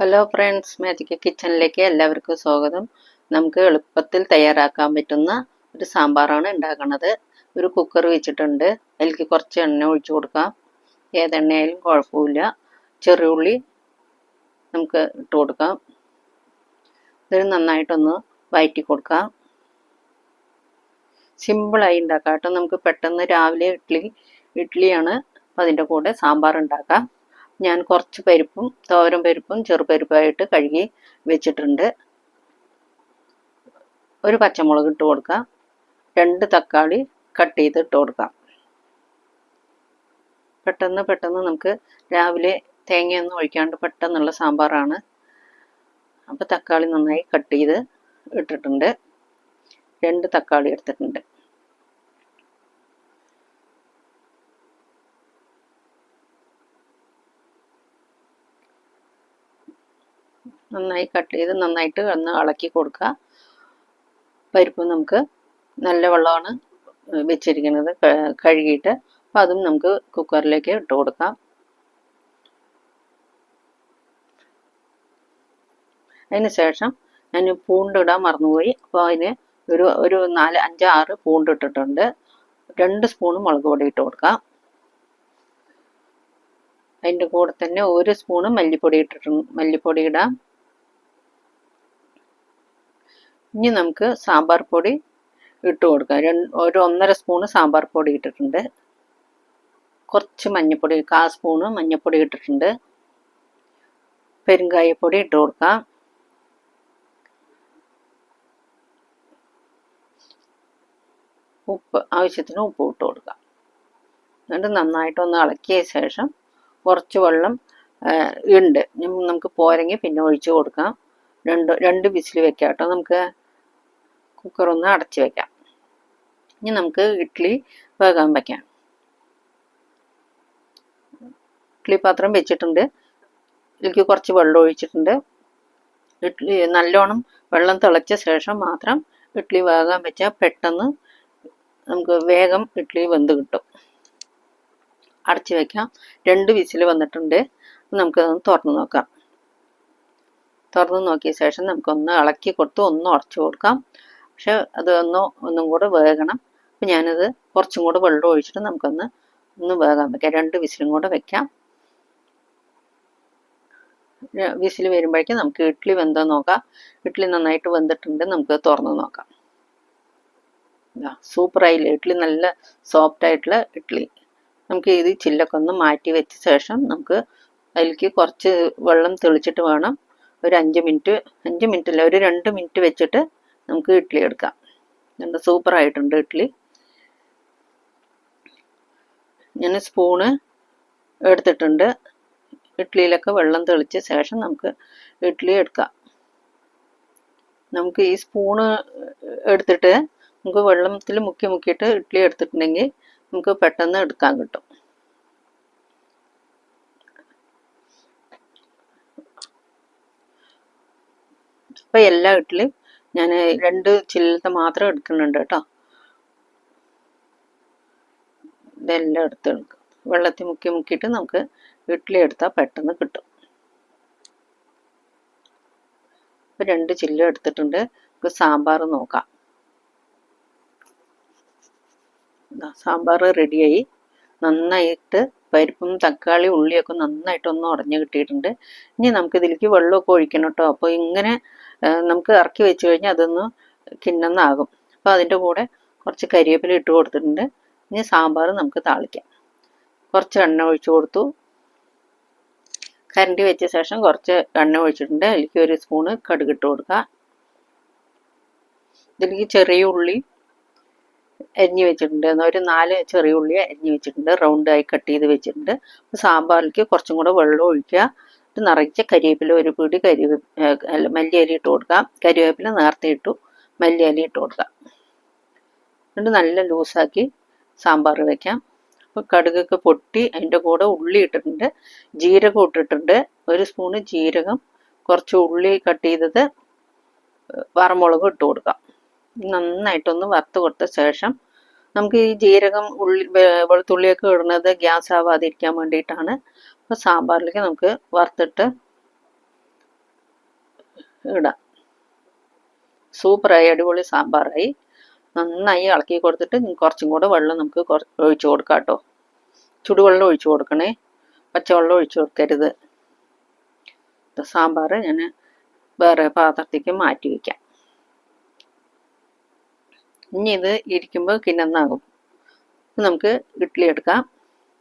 Hello friends magic കിച്ചണിലേക്ക് എല്ലാവർക്കും സ്വാഗതം. നമുക്ക് എളുപ്പത്തിൽ തയ്യാറാക്കാൻ പറ്റുന്ന ഒരു സാമ്പാറാണ് ഉണ്ടാക്കുന്നത്. ഒരു കുക്കർ വെച്ചിട്ടുണ്ട്. അതിലേക്ക് കുറച്ച് എണ്ണ ഒഴിച്ചു കൊടുക്കാം. ഏതെണ്ണയായാലും കുഴപ്പമില്ല. ചെറിയുള്ളി നമുക്ക് ഇട്ട് കൊടുക്കാം. ഇത് നന്നായിട്ടൊന്ന് വയറ്റി കൊടുക്കാം. സിമ്പിളായി ഉണ്ടാക്കാം. കേട്ടോ നമുക്ക് പെട്ടെന്ന് രാവിലെ ഇഡ്ഡലി ഇഡ്ഡലിയാണ് അപ്പം അതിന്റെ കൂടെ സാമ്പാർ ഉണ്ടാക്കാം. ഞാൻ കുറച്ച് പരിപ്പും തോരൻ പരിപ്പും ചെറുപരിപ്പായിട്ട് കഴുകി വെച്ചിട്ടുണ്ട്. ഒരു പച്ചമുളക് ഇട്ട് കൊടുക്കാം. രണ്ട് തക്കാളി കട്ട് ചെയ്ത് ഇട്ട് കൊടുക്കാം. പെട്ടെന്ന് പെട്ടെന്ന് നമുക്ക് രാവിലെ തേങ്ങയൊന്നും ഒഴിക്കാണ്ട് പെട്ടെന്നുള്ള സാമ്പാറാണ്. അപ്പോൾ തക്കാളി നന്നായി കട്ട് ചെയ്ത് ഇട്ടിട്ടുണ്ട്. രണ്ട് തക്കാളി എടുത്തിട്ടുണ്ട്. നന്നായി കട്ട് ചെയ്ത് നന്നായിട്ട് ഒന്ന് ഇളക്കി കൊടുക്കുക. പരിപ്പ് നമുക്ക് നല്ല വെള്ളമാണ് വെച്ചിരിക്കുന്നത് കഴുകിയിട്ട്. അപ്പം അതും നമുക്ക് കുക്കറിലേക്ക് ഇട്ട് കൊടുക്കാം. അതിന് ശേഷം ഞാൻ പൂണ്ടിടാൻ മറന്നുപോയി. അപ്പോൾ അതിന് ഒരു ഒരു നാല് അഞ്ച് ആറ് പൂണ്ട് ഇട്ടിട്ടുണ്ട്. രണ്ട് സ്പൂൺ മുളക് പൊടി ഇട്ട് കൊടുക്കാം. അതിന്റെ കൂടെ തന്നെ ഒരു സ്പൂണ് മല്ലിപ്പൊടി ഇട്ടിട്ടുണ്ട് മല്ലിപ്പൊടി ഇടാം. ഇനി നമുക്ക് സാമ്പാർ പൊടി ഇട്ട് കൊടുക്കാം. ഒരു ഒന്നര സ്പൂണ് സാമ്പാർ പൊടി ഇട്ടിട്ടുണ്ട്. കുറച്ച് മഞ്ഞൾപ്പൊടി കാ സ്പൂണ് മഞ്ഞൾപ്പൊടി ഇട്ടിട്ടുണ്ട്. പെരുങ്കായപ്പൊടി ഇട്ട് കൊടുക്കാം. ഉപ്പ് ആവശ്യത്തിന് ഉപ്പ് ഇട്ട് കൊടുക്കാം. എന്നിട്ട് നന്നായിട്ടൊന്ന് ഇളക്കിയ ശേഷം കുറച്ച് വെള്ളം ഉണ്ട് നമുക്ക് പോരെങ്കിൽ പിന്നെ ഒഴിച്ചു കൊടുക്കാം. രണ്ട് രണ്ട് വിസിൽ വെക്കാം കേട്ടോ. നമുക്ക് കുക്കർ ഒന്ന് അടച്ച് വെക്കാം. ഇനി നമുക്ക് ഇഡ്ഡലി വേകാൻ വയ്ക്കാം ഇഡ്ഡലി പാത്രം വെച്ചിട്ടുണ്ട്. ഇതിലേക്ക് കുറച്ച് വെള്ളം ഒഴിച്ചിട്ടുണ്ട്. ഇഡ്ഡലി നല്ലോണം വെള്ളം തിളച്ച ശേഷം മാത്രം ഇഡ്ഡലി വേകാൻ വെച്ചാൽ പെട്ടെന്ന് നമുക്ക് വേഗം ഇഡ്ഡലി വെന്ത് കിട്ടും. അടച്ച് വെക്കാം. രണ്ട് വിസിൽ വന്നിട്ടുണ്ട്. നമുക്കതൊന്ന് തുറന്ന് നോക്കാം. തുറന്ന് നോക്കിയ ശേഷം നമുക്കൊന്ന് ഇളക്കി കൊടുത്ത് ഒന്ന് ഉടച്ചു കൊടുക്കാം. പക്ഷെ അത് ഒന്ന് ഒന്നും കൂടെ വേകണം. അപ്പം ഞാനത് കുറച്ചും കൂടെ വെള്ളം ഒഴിച്ചിട്ട് നമുക്കൊന്ന് ഒന്ന് വേകാൻ വെക്കാം. രണ്ട് വിസിലും കൂടെ വെക്കാം. വിസിൽ വരുമ്പോഴേക്കും നമുക്ക് ഇഡ്ഡലി വെന്തോ നോക്കാം. ഇഡ്ഡലി നന്നായിട്ട് വെന്തിട്ടുണ്ട് നമുക്ക് തുറന്ന് നോക്കാം. സൂപ്പർ ആയില്ല? ഇഡ്ഡലി നല്ല സോഫ്റ്റ് ആയിട്ടുള്ള ഇഡ്ഡലി നമുക്ക് ഇത് ചില്ലൊക്കെ ഒന്ന് മാറ്റി വെച്ച ശേഷം നമുക്ക് അതിലേക്ക് കുറച്ച് വെള്ളം തെളിച്ചിട്ട് വേണം. ഒരു അഞ്ച് മിനിറ്റ് അഞ്ച് മിനിറ്റ് അല്ല ഒരു രണ്ട് മിനിറ്റ് വെച്ചിട്ട് നമുക്ക് ഇഡ്ഡലി എടുക്കാം. രണ്ട് സൂപ്പർ ആയിട്ടുണ്ട് ഇഡ്ഡലി ഞാൻ സ്പൂണ് എടുത്തിട്ടുണ്ട്. ഇഡ്ഡലിയിലൊക്കെ വെള്ളം തെളിച്ച ശേഷം നമുക്ക് ഇഡ്ഡലി എടുക്കാം. നമുക്ക് ഈ സ്പൂണ് എടുത്തിട്ട് നമുക്ക് വെള്ളത്തിൽ മുക്കി മുക്കിയിട്ട് ഇഡ്ഡലി എടുത്തിട്ടുണ്ടെങ്കിൽ നമുക്ക് പെട്ടെന്ന് എടുക്കാൻ കിട്ടും. അപ്പോൾ എല്ലാ ഇഡ്ഡലിയും ഞാൻ രണ്ട് ചില്ലത്തെ മാത്രം എടുക്കുന്നുണ്ട് കേട്ടോ. ഇതെല്ലാം എടുത്ത് എടുക്കും. വെള്ളത്തിൽ മുക്കി മുക്കിയിട്ട് നമുക്ക് ഇഡ്ഡലി എടുത്താൽ പെട്ടെന്ന് കിട്ടും. ഇപ്പം രണ്ട് ചില്ല എടുത്തിട്ടുണ്ട്. നമുക്ക് സാമ്പാർ നോക്കാം. സാമ്പാർ റെഡിയായി. നന്നായിട്ട് പരിപ്പും തക്കാളി ഉള്ളിയൊക്കെ നന്നായിട്ട് ഒന്ന് ഉടഞ്ഞു കിട്ടിയിട്ടുണ്ട്. ഇനി നമുക്കിതിലേക്ക് വെള്ളമൊക്കെ ഒഴിക്കണം കേട്ടോ. അപ്പോൾ ഇങ്ങനെ നമുക്ക് ഇറക്കി വെച്ച് കഴിഞ്ഞാൽ അതൊന്ന് കിണ്ണന്നാകും അപ്പോൾ അതിന്റെ കൂടെ കുറച്ച് കരിവേപ്പില ഇട്ട് കൊടുത്തിട്ടുണ്ട്. ഇനി സാമ്പാർ നമുക്ക് താളിക്കാം. കുറച്ച് എണ്ണ ഒഴിച്ചു കൊടുത്തു. കരണ്ടി വെച്ച ശേഷം കുറച്ച് എണ്ണ ഒഴിച്ചിട്ടുണ്ട്. അതിലേക്ക് ഒരു സ്പൂണ് കടുക് ഇട്ട് കൊടുക്കുക. ഇതിലേക്ക് ചെറിയ ഉള്ളി അരിഞ്ഞു വെച്ചിട്ടുണ്ട്. ഒരു നാല് ചെറിയ ഉള്ളി അരിഞ്ഞു വെച്ചിട്ടുണ്ട്. റൗണ്ടായി കട്ട് ചെയ്ത് വെച്ചിട്ടുണ്ട്. സാമ്പാറിലേക്ക് കുറച്ചും കൂടെ വെള്ളം ഒഴിക്കുക. ഇത് നിറച്ച കരിവേപ്പില ഒരു പിടി കരിവേ മല്ലിയലി ഇട്ട് കൊടുക്കാം കരിവേപ്പില നേരത്തെ ഇട്ടു. മല്ലിയലി ഇട്ട് കൊടുക്കാം എന്നിട്ട് നല്ല ലൂസാക്കി സാമ്പാർ വെക്കാം. അപ്പോൾ കടുകൊക്കെ പൊട്ടി അതിന്റെ കൂടെ ഉള്ളി ഇട്ടിട്ടുണ്ട്. ജീരകം ഇട്ടിട്ടുണ്ട്. ഒരു സ്പൂണ് ജീരകം. കുറച്ച് ഉള്ളി കട്ട് ചെയ്തത് വറമുളകും ഇട്ട് കൊടുക്കാം. നന്നായിട്ടൊന്ന് വറുത്ത് കൊടുത്ത ശേഷം നമുക്ക് ഈ ജീരകം ഉള്ളി വെളുത്തുള്ളിയൊക്കെ ഇടുന്നത് ഗ്യാസ് ആവാതിരിക്കാൻ വേണ്ടിയിട്ടാണ്. അപ്പോൾ സാമ്പാറിലേക്ക് നമുക്ക് വറുത്തിട്ട് ഇടാം. സൂപ്പറായി അടിപൊളി സാമ്പാറായി. നന്നായി ഇളക്കി കൊടുത്തിട്ട് കുറച്ചും കൂടെ വെള്ളം നമുക്ക് ഒഴിച്ചു കൊടുക്കാം കേട്ടോ. ചുടുവെള്ളം ഒഴിച്ചു കൊടുക്കണേ. പച്ചവെള്ളം ഒഴിച്ചു കൊടുക്കരുത്. സാമ്പാർ ഞാൻ വേറെ പാത്രത്തേക്ക് മാറ്റി വയ്ക്കാം ഇനി ഇത് ഇരിക്കുമ്പോൾ കിണന്നാകും നമുക്ക് ഇഡ്ഡലി എടുക്കാം.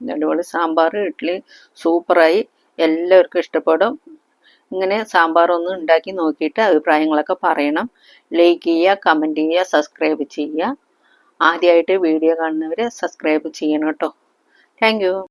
അടിപൊളി സാമ്പാർ ഇഡ്ഡലി സൂപ്പറായി. എല്ലാവർക്കും ഇഷ്ടപ്പെടും. ഇങ്ങനെ സാമ്പാർ ഒന്ന് ഉണ്ടാക്കി നോക്കിയിട്ട് അഭിപ്രായങ്ങളൊക്കെ പറയണം. ലൈക്ക് ചെയ്യുക കമന്റ് ചെയ്യുക സബ്സ്ക്രൈബ് ചെയ്യുക. ആദ്യമായിട്ട് വീഡിയോ കാണുന്നവർ സബ്സ്ക്രൈബ് ചെയ്യണം കേട്ടോ. താങ്ക്